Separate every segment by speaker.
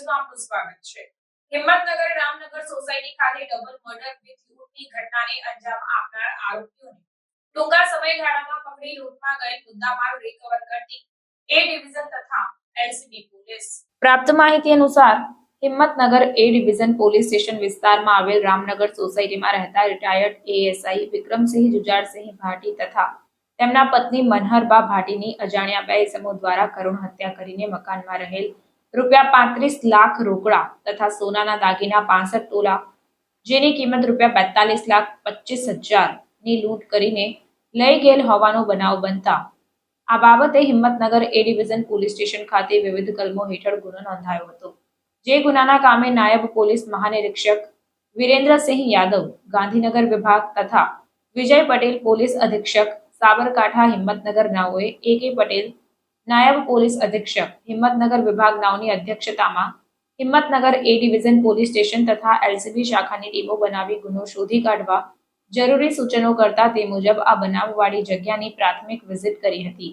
Speaker 1: ન્યૂઝમાં આપનું સ્વાગત છે. હિંમતનગર રામનગર સોસાયટી ખાતે ડબલ મર્ડર વિથ લૂંટની ઘટનાને અંજામ આપનાર આરોપીઓને ટૂંકા સમયગાળામાં પકડી લૂંટમાં ગયેલ મુદ્દામાલ રિકવર કરતી એ ડિવિઝન તથા એલસીબી પોલીસ. પ્રાપ્ત માહિતી અનુસાર Himmatnagar A division police station વિસ્તારમાં આવેલ રામનગર સોસાયટીમાં રહેતા રિટાયર્ડ એએસઆઈ વિક્રમસિંહ જુજારસિંહ ભાટી તથા તેમના પત્ની મનહરબા ભાટીની અજાણ્યા બે સમૂહ દ્વારા કરુણ હત્યા કરીને મકાનમાં રહેલ રૂપિયા પાંત્રીસ લાખ રોકડા તથા સોનાના દાગીના પાસઠ તોલા, જેની કિંમત રૂપિયા બેતાલીસ લાખ પચીસ હજારની લૂંટ કરીને લઈ ગયેલ હોવાનો બનાવ બનતા. આ બાબતે Himmatnagar A division police station ખાતે વિવિધ કલમો હેઠળ ગુનો નોંધાયો હતો, જે ગુનાના કામે નાયબ પોલીસ મહાનિરીક્ષક વિરેન્દ્રસિંહ યાદવ, ગાંધીનગર વિભાગ તથા વિજય પટેલ પોલીસ અધિક્ષક સાબરકાંઠા હિંમતનગર નાઓએ એ કે પટેલ નાયબ પોલીસ અધિક્ષક, હિંમતનગર વિભાગનાઓની અધ્યક્ષતામાં Himmatnagar A division police station તથા એલસીબી શાખાની ટીમો બનાવી ગુનો શોધી કાઢવા જરૂરી સૂચનો કરતા તે મુજબ આ બનાવવાળી જગ્યાની પ્રાથમિક વિઝિટ કરી હતી.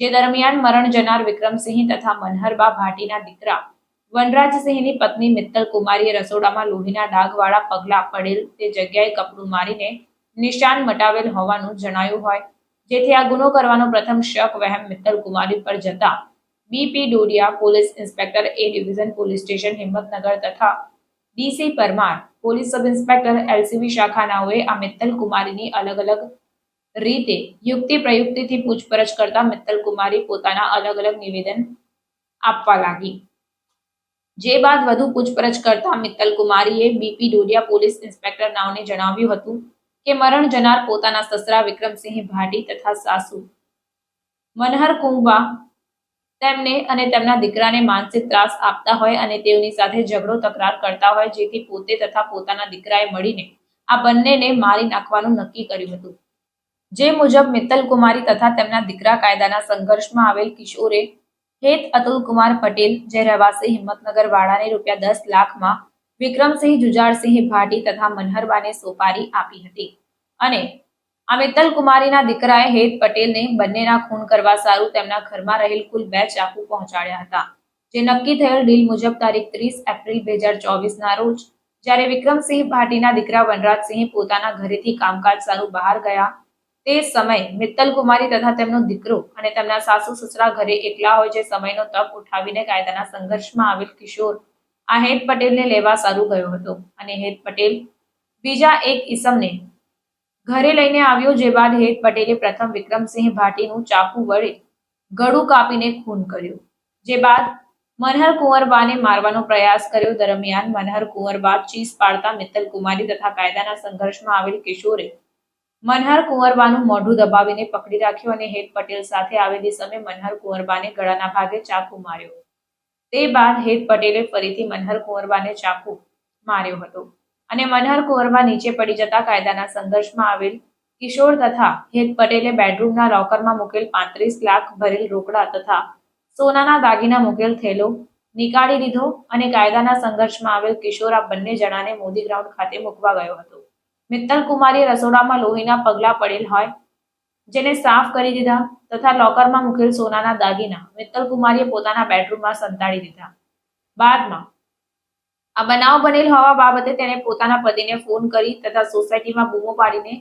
Speaker 1: જે દરમિયાન મરણ જનાર વિક્રમસિંહ તથા મનહરબા ભાટીના દીકરા વનરાજસિંહની પત્ની મિત્તલ કુમારીએ રસોડામાં લોહીના ડાઘવાળા પગલા પડેલ તે જગ્યાએ કપડું મારીને નિશાન મટાવેલ હોવાનું જણાયું હોય જેથી આ ગુનો કરવાનો પ્રથમ શક વહેમ મિત્તલ કુમારી પર જતા BP Dodiya police inspector A division police station Himmatnagar તથા DC Parmar police sub inspector LCB શાખાનાઓએ આ મિત્તલ કુમારીની અલગ અલગ રીતે યુક્તિ પ્રયુક્તિથી પૂછપરછ કરતા મિત્તલ કુમારી પોતાના અલગ અલગ નિવેદન આપવા લાગી. જે બાદ વધુ પૂછપરછ કરતા મિત્તલ કુમારીએ બીપી ડોડિયા પોલીસ ઇન્સ્પેક્ટર નાવને જણાવ્યું હતું કે મરણ જનાર પોતાના સસરા વિક્રમસિંહ ભાટી તથા સાસુ. મનહર કુંબા તેમને અને તેમના દીકરાને માનસિક ત્રાસ આપતા હોય અને તેઓની સાથે ઝઘડો તકરાર કરતા હોય, જેથી પોતે તથા પોતાના દીકરાએ મળીને આ બંનેને મારી નાખવાનું નક્કી કર્યું હતું. જે મુજબ મિત્તલ કુમારી તથા તેમના દીકરા કાયદાના સંઘર્ષમાં આવેલ કિશોરે હેત અતુલ કુમાર પટેલ, જે રહેવાસી હિંમતનગર વાળાને રૂપિયા દસ લાખમાં વિક્રમસિંહ જુજારસિંહ ભાટી તથા મનહરબાને સોપારી આપી હતી. અને આ મિત્તલ કુમારીના દીકરાએ હેત પટેલને બંનેના ખૂન કરવા સારું તેમના ઘરમાં રહેલ કુલ બે ચાકુ પહોંચાડ્યા હતા, જે નક્કી થયેલ ડીલ મુજબ તારીખ ત્રીસ એપ્રિલ બે હજાર ચોવીસના રોજ, જ્યારે વિક્રમસિંહ ભાટીના દીકરા વનરાજસિંહ પોતાના ઘરેથી કામકાજ સારું બહાર ગયા, તે સમયે મિત્તલ કુમારી તથા તેમનો દીકરો અને તેમના સાસુ સસરા ઘરે એકલા હોય જે સમયનો તક ઉઠાવીને કાયદાના સંઘર્ષમાં આવેલ કિશોર, આ હેત પટેલને લેવા સારું ગયો હતો અને હેત પટેલ બીજા એક ઈસમને ઘરે લઈને આવ્યો, જે બાદ હેત પટેલે પ્રથમ વિક્રમસિંહ ભાટીનું ચાકુ વડે ગળું કાપીને ખૂન કર્યું. જે બાદ મનહર કુંવરબાને મારવાનો પ્રયાસ કર્યો. દરમિયાન મનહર કુંવરબા ચીસ પાડતા મિત્તલ કુમારી તથા કાયદાના સંઘર્ષમાં આવેલ કિશોરે મનહર કુંવરબાનું મોઢું દબાવીને પકડી રાખ્યું અને હેત પટેલ સાથે આવેલી સમયે મનહર કુંવરબાને ગળાના ભાગે ચાકુ માર્યો. તે બાદ હેત પટેલે ફરીથી મનહર કુંવરબાને ચાકુ માર્યો હતો. અને મનહર કુંવરમાં નીચે પડી જતા કાયદાના સંઘર્ષમાં આવેલ કિશોર તથા હેત પટેલે બેડરૂમના લોકરમાં મૂકેલ પાંત્રીસ લાખ ભરેલ રોકડા તથા સોનાના દાગીના મૂકેલ થેલો નીકાળી લીધો અને કાયદાના સંઘર્ષમાં આવેલ કિશોર આ બંને જણાને મોદી ગ્રાઉન્ડ ખાતે મૂકવા ગયો હતો. મિત્તલ કુમારી રસોડામાં લોહીના પગલા પડેલ હોય જેને સાફ કરી દીધા તથા લોકરમાં મૂકેલ સોનાના દાગીના મિત્તલ કુમારીએ પોતાના બેડરૂમમાં સંતાડી દીધા. બાદમાં આ બનાવ બનેલ હોવા બાબતે તેણે પોતાના પતિને ફોન કરી તથા સોસાયટીમાં બૂમો પાડીને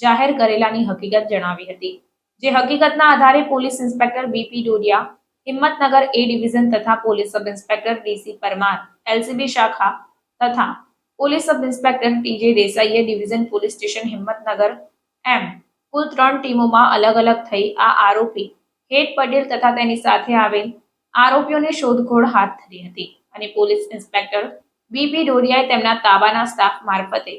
Speaker 1: જાહેર કરેલાની હકીકત જણાવી હતી, જે હકીકતના આધારે police inspector BP Dodiya, Himmatnagar A division તથા police sub inspector DC Parmar LCB શાખા તથા પોલીસ સબ ઇન્સ્પેક્ટર ટીજે દેસાઈએ ડિવિઝન પોલીસ સ્ટેશન હિંમતનગર એમ કુલ ત્રણ ટીમોમાં અલગ અલગ થઈ આ આરોપી હેત પટેલ તથા તેની સાથે આવેલ આરોપીઓની શોધખોળ હાથ ધરી હતી અને પોલીસ ઇન્સ્પેક્ટર બીપી ડોડિયાએ તેમના તાબાના સ્ટાફ મારફતે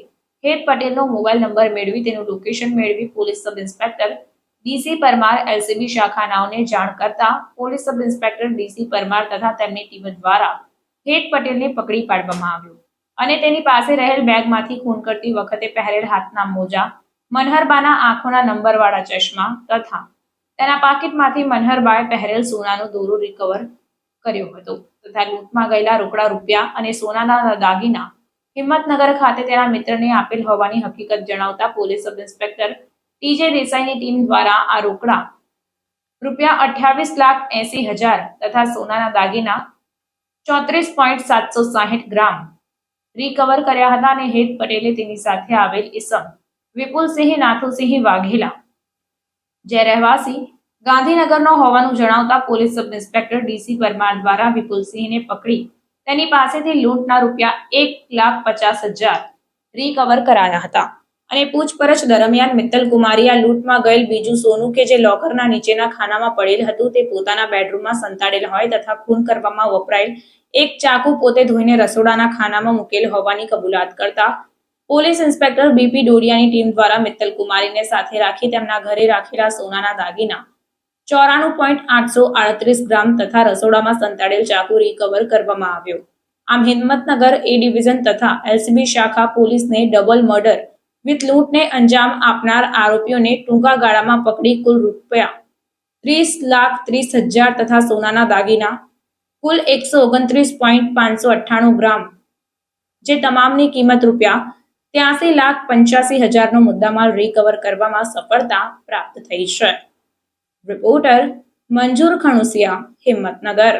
Speaker 1: હેત પટેલનો મોબાઈલ નંબર મેળવી તેનું લોકેશન મેળવી police sub inspector DC Parmar LCB શાખાનાઓને જાણ કરતા police sub inspector DC Parmar તથા તેમની ટીમ દ્વારા હેત પટેલને પકડી પાડવામાં આવ્યો. અને તેની પાસે રહેલ બેગમાંથી ખૂન કરતી વખતે પહેરેલ હાથના મોજા, મનહરબાના આંખોના નંબરવાળા ચશ્મા તથા તેના પાકીટમાંથી મનહરબાએ પહેરેલ સોનાનો દોરો રિકવર કર્યો હતો. તથા લૂંટમાં ગયેલા રોકડા રૂપિયા અને સોનાના દાગીના હિંમતનગર ખાતે તેના મિત્રને આપેલ હોવાની હકીકત જણાવતા પોલીસ સબ ઇન્સ્પેક્ટર ટીજે દેસાઈની ટીમ દ્વારા આ રોકડા રૂપિયા અઠ્યાવીસ લાખ એસી હજાર તથા સોનાના દાગીના ચોત્રીસ પોઈન્ટ સાતસો સાહીઠ ગ્રામ રિકવર કર્યા હતા અને હેત પટેલે તેની સાથે આવેલ ઇસમ વિપુલસિંહ નાથુસિંહ વાઘેલા, જે રહેવાસી ગાંધીનગરનો હોવાનું જણાવતા police sub inspector DC Parmar દ્વારા વિપુલસિંહને પકડી તેની પાસેથી લૂંટના રૂપિયા એક લાખ પચાસ હજાર રિકવર કરાયા હતા. અને પૂછપરછ દરમિયાન મિત્તલ કુમારી આ લૂંટમાં ગયેલ બીજું સોનું કે જે લોકરના નીચેના ખાનામાં પડેલ હતું તે પોતાના બેડરૂમમાં સંતાડેલ હોય તથા ખૂન કરવામાં વપરાયેલ એક ચાકુ પોતે ધોઈને રસોડાના ખાનામાં મૂકેલ હોવાની કબૂલાત કરતા પોલીસ ઇન્સ્પેક્ટર બીપી ડોડિયાની ટીમ દ્વારા મિત્તલ કુમારીને સાથે રાખી તેમના ઘરે રાખેલા સોનાના દાગીના ચોરાણું પોઈન્ટ આઠસો આડત્રીસ ગ્રામ તથા રસોડામાં સંતાડેલ ચાકુ રિકવર કરવામાં આવ્યો. આમ હિંમતનગર એ ડિવિઝન તથા એલસીબી શાખા પોલીસને ડબલ મર્ડર વિથ લૂંટને અંજામ આપનાર આરોપીઓને ટૂંકા ગાળામાં પકડી કુલ રૂપિયા ત્રીસ લાખ ત્રીસ હજાર તથા સોનાના દાગીના કુલ એકસો ઓગણત્રીસ પોઈન્ટ પાંચસો અઠ્ઠાણું ગ્રામ, જે તમામની કિંમત રૂપિયા ત્યાસી લાખ પંચ્યાસી હજારનો મુદ્દામાલ રિકવર કરવામાં સફળતા પ્રાપ્ત થઈ છે. રિપોર્ટર મંજૂર ખણુસિયા હિંમતનગર